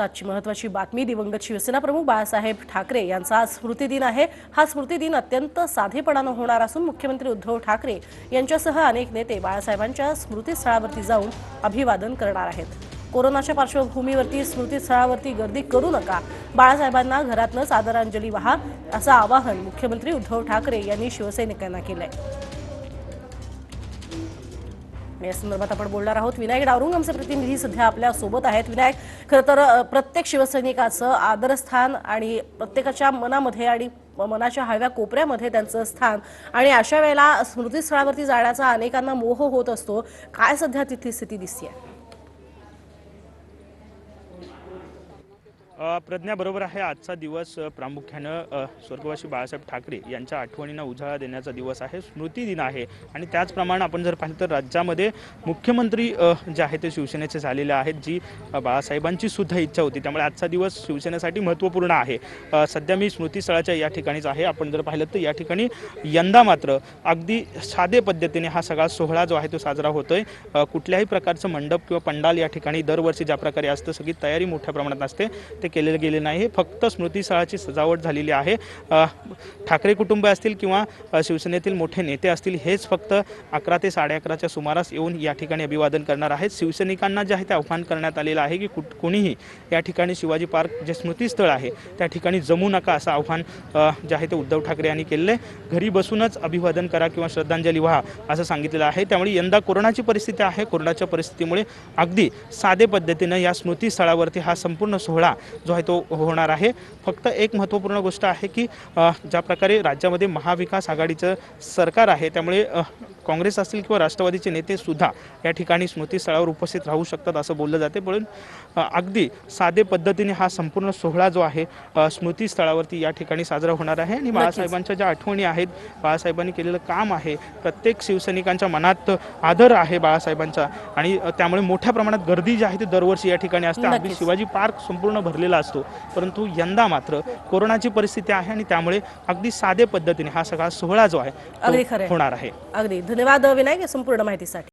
आजची महत्वाची बातमी दिवंगत शिवसेना प्रमुख बाळासाहेब ठाकरे यांचा आज स्मृतिदिन आहे. हा स्मृतिदिन अत्यंत साधेपणानं होणार असून मुख्यमंत्री उद्धव ठाकरे यांच्यासह अनेक नेते बाळासाहेबांच्या स्मृतीस्थळावरती जाऊन अभिवादन करणार आहेत. कोरोनाच्या पार्श्वभूमीवरती स्मृतीस्थळावरती गर्दी करू नका. बाळासाहेबांना घरातनंच आदरांजली वाहा असं आवाहन मुख्यमंत्री उद्धव ठाकरे यांनी शिवसैनिकांना आहे या संदर्भात आपण बोलणार आहोत. विनायक डावरुंग आमचे प्रतिनिधी सध्या आपल्यासोबत आहेत. विनायक खरं तर प्रत्येक शिवसैनिकाचं आदरस्थान आणि प्रत्येकाच्या मनामध्ये आणि मनाच्या हळव्या कोपऱ्यामध्ये त्यांचं स्थान आणि अशा वेळेला स्मृतीस्थळावरती जाण्याचा अनेकांना मोह होत असतो. काय सध्या तिथली स्थिती दिसते प्रज्ञाबरोबर प्रज्ञा बरोबर आहे आजचा दिवस. प्रामुख्यानं स्वर्गवासी बाळासाहेब ठाकरे यांच्या आठवणींना उजाळा देण्याचा दिवस आहे स्मृती दिन आहे. आणि त्याचप्रमाणे आपण जर पाहिलं तर राज्यामध्ये मुख्यमंत्री जे आहे ते शिवसेनेचे झालेले आहेत जी बाळासाहेबांची सुद्धा इच्छा होती. त्यामुळे आजचा दिवस शिवसेनेसाठी महत्त्वपूर्ण आहे. सध्या मी स्मृतीस्थळाच्या या ठिकाणीच आहे. आपण जर पाहिलं तर या ठिकाणी यंदा मात्र अगदी साधे पद्धतीने हा सगळा सोहळा जो आहे तो साजरा होतोय. कुठल्याही प्रकारचं मंडप किंवा पंडाल या ठिकाणी दरवर्षी ज्या प्रकारे असतं सगळी तयारी मोठ्या प्रमाणात असते. ते केले गेले नाही. हे फक्त स्मृतीस्थळाची सजावट झालेली आहे. ठाकरे कुटुंब असतील किंवा शिवसेनेतील मोठे नेते असतील हेच फक्त अकरा ते साडे अकराच्या सुमारास येऊन या ठिकाणी अभिवादन करणार आहेत. शिवसैनिकांना जे आहे ते आव्हान करण्यात आलेलं आहे की कुठ कोणीही या ठिकाणी शिवाजी पार्क जे स्मृतीस्थळ आहे त्या ठिकाणी जमू नका असं आव्हान जे आहे ते उद्धव ठाकरे यांनी केलेलं आहे. घरी बसूनच अभिवादन करा किंवा श्रद्धांजली व्हा असं सांगितलेलं आहे. त्यामुळे यंदा कोरोनाची परिस्थिती आहे. कोरोनाच्या परिस्थितीमुळे अगदी साधे पद्धतीनं या स्मृतीस्थळावरती हा संपूर्ण सोहळा जो आहे तो होणार आहे. फक्त एक महत्त्वपूर्ण गोष्ट आहे की ज्या प्रकारे राज्यामध्ये महाविकास आघाडीचं सरकार आहे त्यामुळे काँग्रेस असतील किंवा राष्ट्रवादीचे नेते सुद्धा या ठिकाणी स्मृतीस्थळावर उपस्थित राहू शकतात असं बोललं जाते. अ, अगदी साधे पद्धतीने हा संपूर्ण सोहळा जो आहे स्मृतीस्थळावरती या ठिकाणी साजरा होणार आहे. आणि बाळासाहेबांच्या ज्या आठवणी आहेत बाळासाहेबांनी केलेलं काम आहे प्रत्येक शिवसैनिकांच्या मनात आदर आहे बाळासाहेबांचा. आणि त्यामुळे मोठ्या प्रमाणात गर्दी जी आहे ती दरवर्षी या ठिकाणी असते. अगदी. शिवाजी पार्क संपूर्ण भरलेला असतो. परंतु यंदा मात्र कोरोनाची परिस्थिती आहे आणि त्यामुळे अगदी साधे पद्धतीने हा सगळा सोहळा जो आहे. होणार आहे. अगदी. धन्यवाद विनायक संपूर्ण माहितीसाठी.